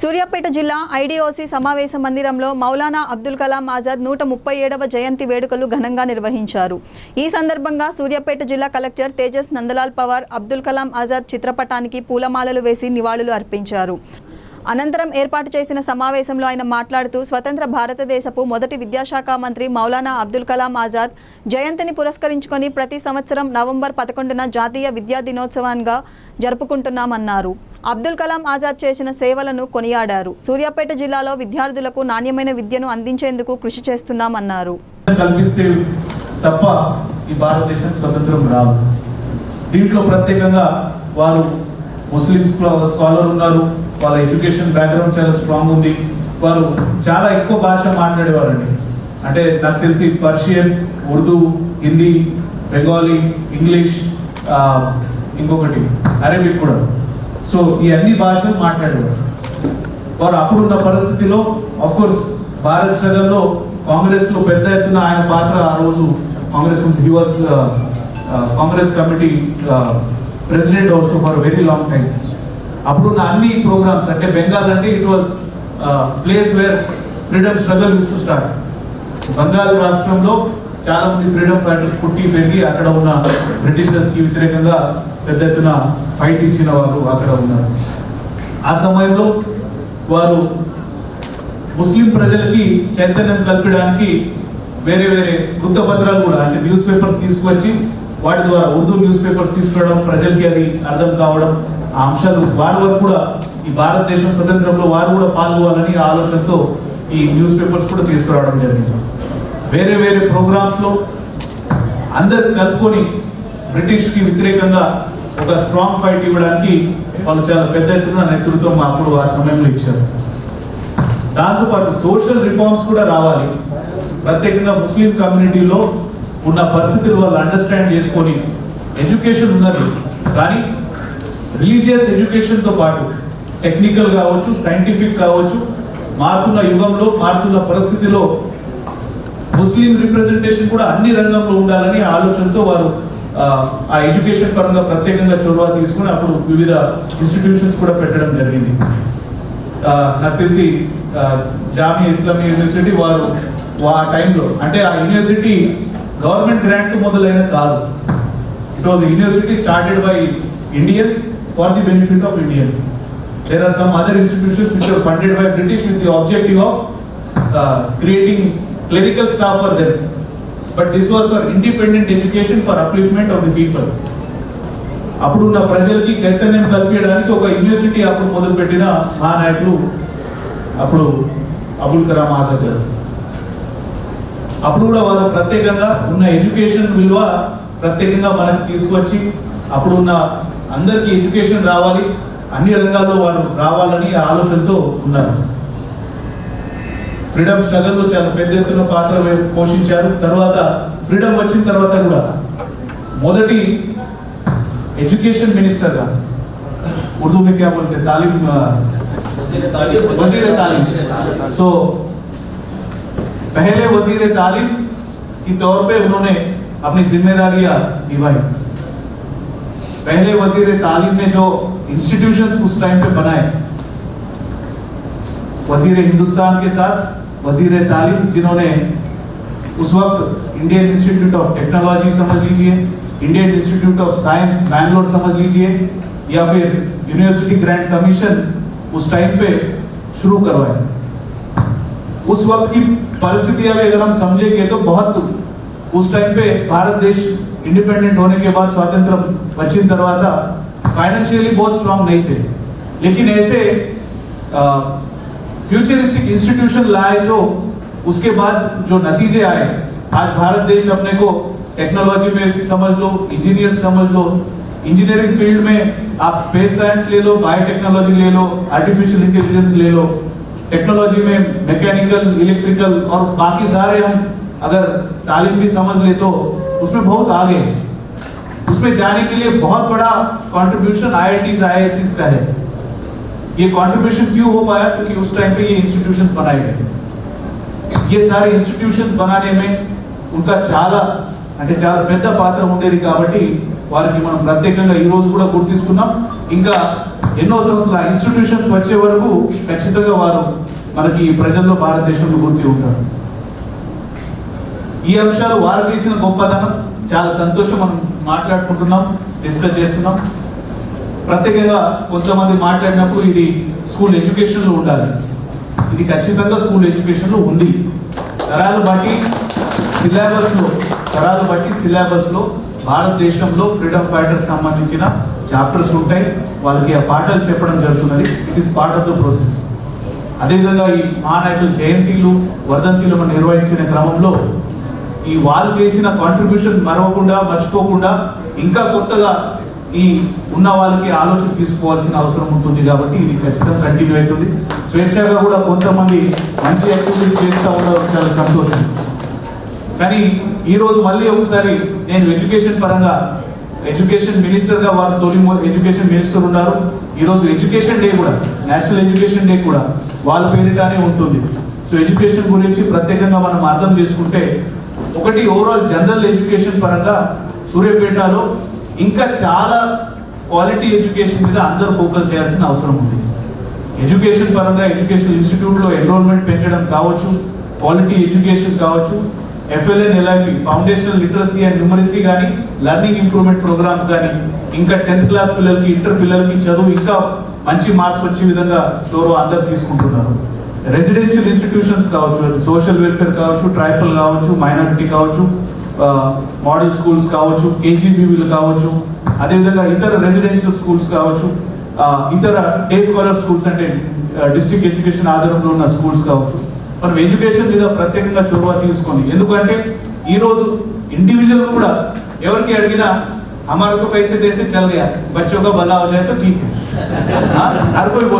సూర్యాపేట జిల్లా ఐడిఓసి సమావేశ మందిరంలో మౌలానా అబ్దుల్ కలాం ఆజాద్ నూట ముప్పై ఏడవ జయంతి వేడుకలు ఘనంగా నిర్వహించారు. ఈ సందర్భంగా సూర్యాపేట జిల్లా కలెక్టర్ తేజస్ నందలాల్ పవార్ అబ్దుల్ కలాం ఆజాద్ చిత్రపటానికి పూలమాలలు వేసి నివాళులు అర్పించారు. అనంతరం ఏర్పాటు చేసిన సమావేశంలో ఆయన మాట్లాడుతూ స్వతంత్ర భారతదేశపు మొదటి విద్యాశాఖ మంత్రి మౌలానా అబ్దుల్ కలాం ఆజాద్ జయంతిని పురస్కరించుకొని ప్రతి సంవత్సరం నవంబర్ పదకొండున జాతీయ విద్యా దినోత్సవంగా జరుపుకుంటున్నామన్నారు. అబ్దుల్ కలాం ఆజాద్ చేసిన సేవలను కొనియాడారు. సూర్యాపేట జిల్లాలో విద్యార్థులకు నాణ్యమైన విద్యను అందించేందుకు కృషి చేస్తున్నామన్నారు. కల్పిస్తే తప్ప ఈ భారతదేశం స్వతంత్రం రాదు. దీంట్లో ప్రత్యేకంగా వారు ముస్లిం స్కాలర్ ఉన్నారు. వాళ్ళ ఎడ్యుకేషన్ బ్యాక్గ్రౌండ్ చాలా స్ట్రాంగ్ ఉంది. వారు చాలా ఎక్కువ భాష మాట్లాడేవారండి. అంటే నాకు తెలిసి పర్షియన్ ఉర్దూ హిందీ బెంగాలీ ఇంగ్లీష్ ఇంకొకటి అరేబిక్ కూడా. సో ఈ అన్ని భాషలు మాట్లాడేవారు. వారు అప్పుడున్న పరిస్థితిలో ఆఫ్ కోర్స్ భారత్ స్ట్రగల్లో కాంగ్రెస్లో పెద్ద ఎత్తున ఆయన పాత్ర ఆ రోజు Congress he was Congress committee president also for very long time అప్పుడున్న అన్ని ప్రోగ్రామ్స్ అంటే బెంగాల్ అంటే it was place where freedom struggle use to start Bengal రాష్ట్రంలో చాలా మంది ఫ్రీడమ్ ఫైటర్స్ పుట్టి పెరిగి అక్కడ ఉన్న బ్రిటిషర్స్కి వ్యతిరేకంగా పెద్ద ఎత్తున ఫైట్ ఇచ్చిన వారు అక్కడ ఉన్నారు. ఆ సమయంలో వారు ముస్లిం ప్రజలకి చైతన్యం కల్పడానికి వేరే వేరే వృత్తపత్రాలు కూడా అంటే న్యూస్ పేపర్స్ తీసుకువచ్చి వాటి ద్వారా ఉర్దూ న్యూస్ పేపర్స్ తీసుకురావడం ప్రజలకి అది అర్థం కావడం ఆ అంశాలు వారి వారు కూడా ఈ భారతదేశం స్వతంత్రంలో వారు కూడా పాల్గొనాలని ఆలోచనతో ఈ న్యూస్ పేపర్స్ కూడా తీసుకురావడం జరిగింది. వేరే వేరే ప్రోగ్రామ్స్లో అందరు కలుపుకొని బ్రిటిష్కి వ్యతిరేకంగా ఒక స్ట్రాంగ్ ఫైట్ ఇవ్వడానికి వాళ్ళు చాలా పెద్ద ఎత్తున నేతృత్వం అప్పుడు ఆ సమయంలో ఇచ్చారు. దాంతోపాటు సోషల్ రిఫార్మ్స్ కూడా రావాలి. ప్రత్యేకంగా ముస్లిం కమ్యూనిటీలో ఉన్న పరిస్థితులు వాళ్ళు అండర్స్టాండ్ చేసుకొని ఎడ్యుకేషన్ ఉన్నది. కానీ రిలీజియస్ ఎడ్యుకేషన్తో పాటు టెక్నికల్ కావచ్చు సైంటిఫిక్ కావచ్చు మారుతున్న యుగంలో మారుతున్న పరిస్థితిలో ముస్లిం రిప్రజెంటేషన్ కూడా అన్ని రంగంలో ఉండాలని ఆలోచనతో వారు ఆ, ఎడ్యుకేషన్ పరంగా ప్రత్యేకంగా చొరవ తీసుకుని అప్పుడు వివిధ ఇన్స్టిట్యూషన్స్ కూడా పెట్టడం జరిగింది. నాకు తెలిసి జామియా ఇస్లామిక్ యూనివర్సిటీ వారు ఆ టైంలో అంటే ఆ యూనివర్సిటీ గవర్నమెంట్ గ్రాంట్ మొదలైన కాదు. It was university started by Indians for the benefit of Indians there are some other institutions which are funded by British with the objective of creating clerical staff for them but this was for independent education for upliftment of the people అప్పుడు ఉన్న ప్రజలకి చైతన్యం కల్పించడానికి ఒక university అప్పుడు మొదలుపెట్టిన మా నాయకులు అప్పుడు అబుల్ కలాం ఆజాద్ గారు. అప్పుడు కూడా వారు ప్రత్యేకంగా ఉన్న ఎడ్యుకేషన్ విలువ ప్రత్యేకంగా మనకి తీసుకొచ్చి అప్పుడు ఉన్న అందరికీ ఎడ్యుకేషన్ రావాలి అన్ని రంగాల్లో వారు రావాలని ఆలోచనతో ఉన్నారు ఫ్రీడమ్ స్ట్రగల్లో చాలా పెద్ద ఎత్తున పాత్ర వే- పోషించారు తర్వాత ఫ్రీడమ్ వచ్చిన తర్వాత కూడా మొదటి एजुकेशन मिनिस्टर का उर्दू में क्या बोलते हैं तालीम अ, वजीर तालीम सो पहले वजीर तालीम के तौर पे उन्होंने अपनी जिम्मेदारियां निभाई पहले वज़ीर तालीम ने जो इंस्टीट्यूशन उस टाइम पे बनाए, वज़ीर हिंदुस्तान के साथ वज़ीर तालीम जिन्होंने उस वक्त इंडियन इंस्टीट्यूट ऑफ़ टेक्नोलॉजी समझ लीजिए Indian institute of science Bangalore समझ लीजिए, या फिर यूनिवर्सिटी ग्रांट कमीशन उस टाइम पे शुरू करवाए। उस वक्त की परिस्थितियाँ भी अगर हम समझेंगे तो बहुत उस टाइम पे भारत देश इंडिपेंडेंट होने के बाद स्वातंत्र వచ్చిన తర్వాత फाइनेंशियली बहुत स्ट्रांग नहीं थे लेकिन ऐसे फ्यूचरिस्टिक इंस्टीट्यूशन लाए जो उसके बाद जो नतीजे आए आज भारत देश अपने को टेक्नोलॉजी में समझ लो इंजीनियर समझ लो इंजीनियरिंग फील्ड में आप स्पेस साइंस ले लो बायोटेक्नोलॉजी ले लो आर्टिफिशियल इंटेलिजेंस ले लो टेक्नोलॉजी में मैकेनिकल इलेक्ट्रिकल और बाकी सारे हम अगर तालीम भी समझ ले तो उसमें बहुत आगे हैं। उसमें जाने के लिए बहुत बड़ा कंट्रीब्यूशन आईआईटीज आईआईसीज का है ये कंट्रीब्यूशन क्यों हो पाया क्योंकि उस टाइम पे ये इंस्टीट्यूशंस बनाए गए ये सारे इंस्टीट्यूशंस बनाने में उनका చాలా అంటే చాలా పెద్ద పాత్ర ఉండేది కాబట్టి వారికి మనం ప్రత్యేకంగా ఈ రోజు కూడా గుర్తిస్తున్నాం ఇంకా ఎన్నో సంవత్సరాల ఇన్స్టిట్యూషన్స్ వచ్చే వరకు ఖచ్చితంగా వారు మనకి ఈ ప్రజల్లో భారతదేశంలో గుర్తి ఉంటారు ఈ అంశాలు వారు చేసిన గొప్పతనం చాలా సంతోషం మనం మాట్లాడుకుంటున్నాం డిస్కస్ చేస్తున్నాం. ప్రత్యేకంగా కొంతమంది మాట్లాడినప్పుడు ఇది స్కూల్ ఎడ్యుకేషన్లో ఉండాలి. ఇది ఖచ్చితంగా స్కూల్ ఎడ్యుకేషన్లో ఉంది. తరాలు బట్టి సిలబస్లో తరాలు బట్టి సిలబస్లో భారతదేశంలో ఫ్రీడమ్ ఫైటర్స్ సంబంధించిన చాప్టర్స్ ఉంటాయి. వాళ్ళకి ఆ పాఠాలు చెప్పడం జరుగుతున్నది. It is part of the process అదేవిధంగా ఈ మహానాయకుల జయంతిలు వర్ధంతిలు మనం నిర్వహించిన క్రమంలో ఈ వాళ్ళు చేసిన కాంట్రిబ్యూషన్ మరవకుండా మర్చిపోకుండా ఇంకా కొత్తగా ఈ ఉన్న వాళ్ళకి ఆలోచన తీసుకోవాల్సిన అవసరం ఉంటుంది కాబట్టి ఇది ఖచ్చితంగా కంటిన్యూ అవుతుంది. స్వేచ్ఛగా కూడా కొంతమంది మంచి యాక్టివిటీ చేస్తూ ఉండడం చాలా సంతోషం. కానీ ఈరోజు మళ్ళీ ఒకసారి నేను ఎడ్యుకేషన్ పరంగా ఎడ్యుకేషన్ మినిస్టర్గా వారు తొలి ఎడ్యుకేషన్ మినిస్టర్ ఉన్నారు. ఈరోజు ఎడ్యుకేషన్ డే కూడా నేషనల్ ఎడ్యుకేషన్ డే కూడా వాళ్ళ పేరిటానే ఉంటుంది. సో ఎడ్యుకేషన్ గురించి ప్రత్యేకంగా మనం అర్థం చేసుకుంటే ఒకటి ఓవరాల్ జనరల్ ఎడ్యుకేషన్ పరంగా సూర్యాపేటలో ఇంకా చాలా క్వాలిటీ ఎడ్యుకేషన్ మీద అందరూ ఫోకస్ చేయాల్సిన అవసరం ఉంది. ఎడ్యుకేషన్ పరంగా ఎడ్యుకేషన్ ఇన్స్టిట్యూట్లో ఎన్రోల్మెంట్ పెంచడం కావచ్చు క్వాలిటీ ఎడ్యుకేషన్ కావచ్చు FLN LIP foundational literacy and numeracy కానీ లెర్నింగ్ ఇంప్రూవ్మెంట్ ప్రోగ్రామ్స్ కానీ ఇంకా టెన్త్ క్లాస్ పిల్లలకి ఇంటర్ పిల్లలకి చదువు ఇంకా మంచి మార్క్స్ వచ్చే విధంగా చోరు అందరు తీసుకుంటున్నారు. రెసిడెన్షియల్ ఇన్స్టిట్యూషన్స్ కావచ్చు సోషల్ వెల్ఫేర్ కావచ్చు ట్రైబల్ కావచ్చు మైనారిటీ కావచ్చు మోడల్ స్కూల్స్ కావచ్చు కేజీబీవీలు కావచ్చు అదేవిధంగా ఇతర రెసిడెన్షియల్ స్కూల్స్ కావచ్చు ఆ, ఇతర డే స్కాలర్ స్కూల్స్ అంటే డిస్ట్రిక్ట్ ఎడ్యుకేషన్ ఆధారంలో ఉన్న స్కూల్స్ కావచ్చు మనం ఎడ్యుకేషన్ మీద ప్రత్యేకంగా చొరవ తీసుకొని ఎందుకంటే ఈ రోజు ఇండివిజువల్ కూడా ఎవరికి అడిగినా हमारा तो कैसे देसे चल गया बच्चों का भला हो जाए तो ठीक है हाँ हर कोई बोल